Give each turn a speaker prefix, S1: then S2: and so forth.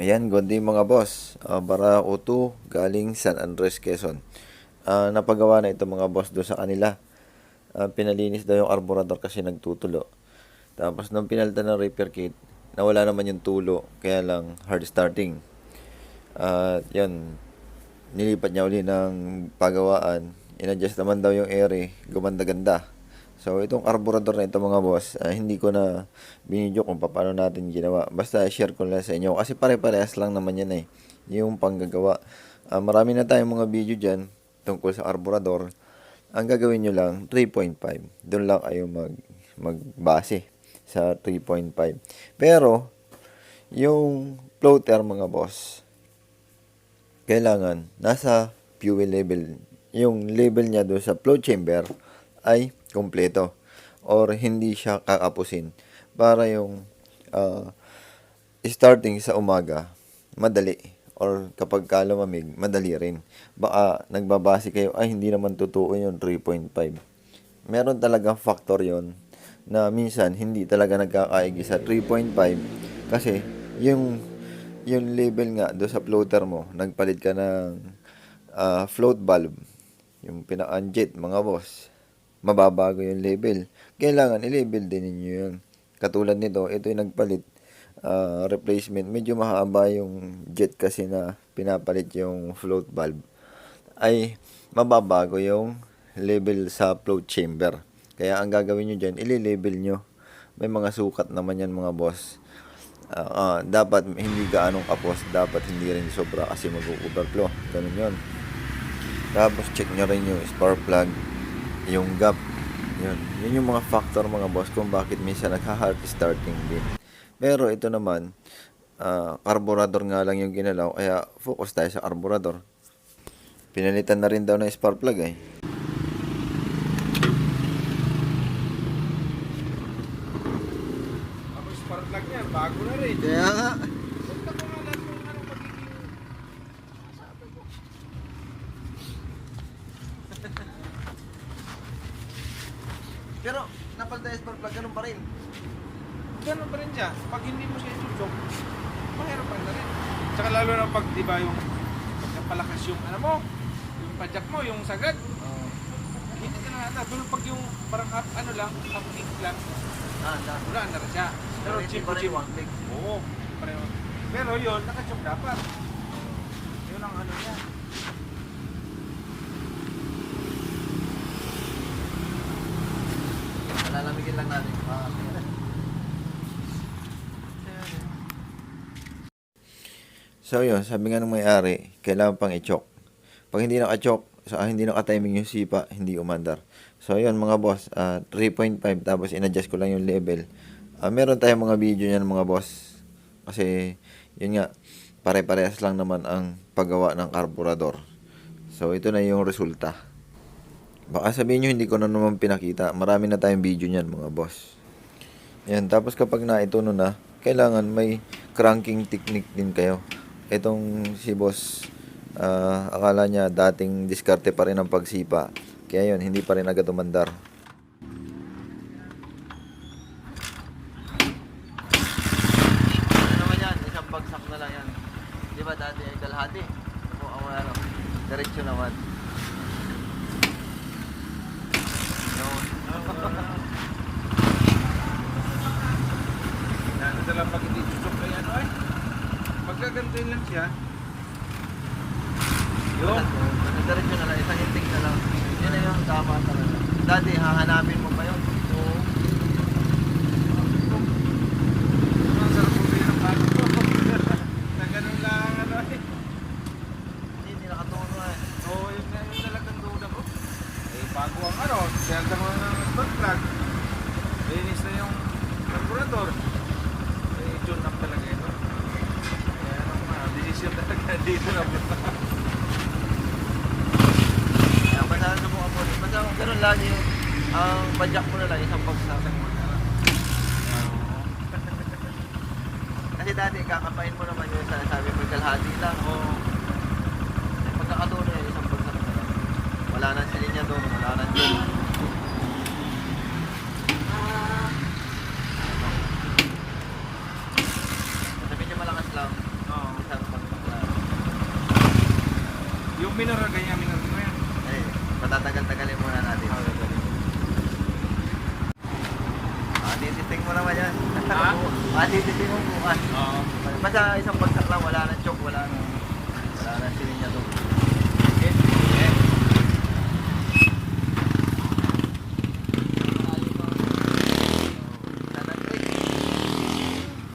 S1: Ayan, good day mga boss. Uh, Bara Uto, galing San Andres, Quezon. Ah, napagawa na ito mga boss do sa kanila. Ah, pinalinis daw yung carburetor kasi nagtutulo. Tapos nung pinalitan ng repair kit, nawala naman yung tulo. Kaya lang hard starting. At yun, nilipat niya uli ng pagawaan. In-adjust naman daw yung ere, gumanda-ganda. So, itong carburetor na ito mga boss, ah, hindi ko na binidyo kung paano natin ginawa. Basta share ko lang sa inyo. Kasi pare-parehas lang naman yan eh. Yung panggagawa. Ah, marami na tayong mga video dyan tungkol sa carburetor. Ang gagawin nyo lang, 3.5. Doon lang kayo mag, magbase sa 3.5. Pero, yung floater mga boss, kailangan nasa fuel level. Yung level niya doon sa flow chamber ay kompleto or hindi siya kakapusin para yung ah, starting sa umaga madali or kapag ka madali rin. Baka nagbabase kayo ay hindi naman totoo yung 3.5 meron talagang factor yon na minsan hindi talaga nagkakaigi sa 3.5 kasi yung yung level nga do sa floater mo nagpalit ka ng ah, float valve yung pinaka-jet mga boss mababago yung level. Kailangan i-level din ninyo yun. Katulad nito, ito yung nagpalit ah, replacement. Medyo mahaba yung jet kasi na pinapalit yung float valve. Ay mababago yung level sa float chamber. Kaya ang gagawin nyo dyan, ili-level nyo. May mga sukat naman yan mga boss. Ah, ah, dapat hindi gaanong kapos, dapat hindi rin sobra kasi mag-overflow. Ganun yun. Tapos check nyo rin yung spark plug, yung gap. Yun. Yun yung mga factor mga boss kung bakit minsan nagha-hard starting din. Pero ito naman, ah, carburetor nga lang yung ginalaw, kaya focus tayo sa carburetor. Pinalitan na rin daw ng spark plug eh.
S2: Ako spark plug niyan, bago na rin.
S1: Kaya nga.
S2: Punta ko nga lahat kung anong magiging... Sabi ko.
S1: Pero, napalitan yung spark plug, ganun pa rin.
S2: Ganun pa rin siya. Pag hindi mo siya itutok, mahirap pa rin. Tsaka lalo na pag, di ba, yung pag napalakas yung, ano mo, yung padjak mo, yung sagad, hindi ka na ata. Pero pag yung parang up, ano lang, up kick lang,
S1: Ah, na.
S2: wala na rin siya. Pero chip
S1: rin
S2: chip. Oo, pareho. Pero yun, nakachop dapat. Yun ang ano niya.
S1: Lalamigin lang natin. So yun, sabi nga ng may-ari, kailangan pang i-choke. Pag hindi naka-choke, so, ah, hindi naka-timing yung sipa, hindi umandar. So yun mga boss, ah, 3.5 tapos in-adjust ko lang yung level. Ah, meron tayong mga video niyan mga boss. Kasi yun nga, pare-parehas lang naman ang paggawa ng carburetor. So ito na yung resulta. Baka sabihin nyo hindi ko na naman pinakita. Marami na tayong video niyan mga boss. Yan, tapos kapag naituno na, kailangan may cranking technique din kayo. Itong si boss, ah, akala niya dating diskarte pa rin ang pagsipa. Kaya yun, hindi pa rin agad umandar.
S3: Ano na lang yan. Di ba dati ay kalahati? O ang ano, diretso naman. Yun.
S2: Ano na lang pag hindi tutok na yan, ay. Pagkagantuin lang siya. Yun.
S3: Basta diretso na lang, isang intik na lang. Yun na yung tama talaga. Dati, hahanapin mo pa yun. Oo.
S2: Ang sarap mo rin ang bago ko. Na ganun lang, ano eh.
S3: Hindi, hindi nakatuno eh.
S2: Oo, yun na yung talagang duda ko. Eh, bago ang kaya ka mga spark plug. Linis na yung carburetor. Eh, tune up talaga ito. Kaya ano, ah, desisyon talaga dito na punta.
S3: Kaya basta subukan mo. Basta kung ganun lagi yung ang padjak mo na lang, isang bagsak. Kasi dati, kakapain mo naman yung sa- sabi mo, kalahati lang.
S2: Oo.
S3: Eh, pagkakatuloy yan, isang bagsak na lang. Wala nang silinya doon, wala nang dyan. Sabi niya malakas lang.
S2: Oo. Yung minor, ganyan minor mo yan.
S1: Eh, patatagal-tagalin muna natin. Ah, tititing mo naman yan.
S2: Ha?
S1: Ah, tititing mo bukas.
S2: Oo.
S1: Basta isang bagsak lang, wala nang choke, wala nang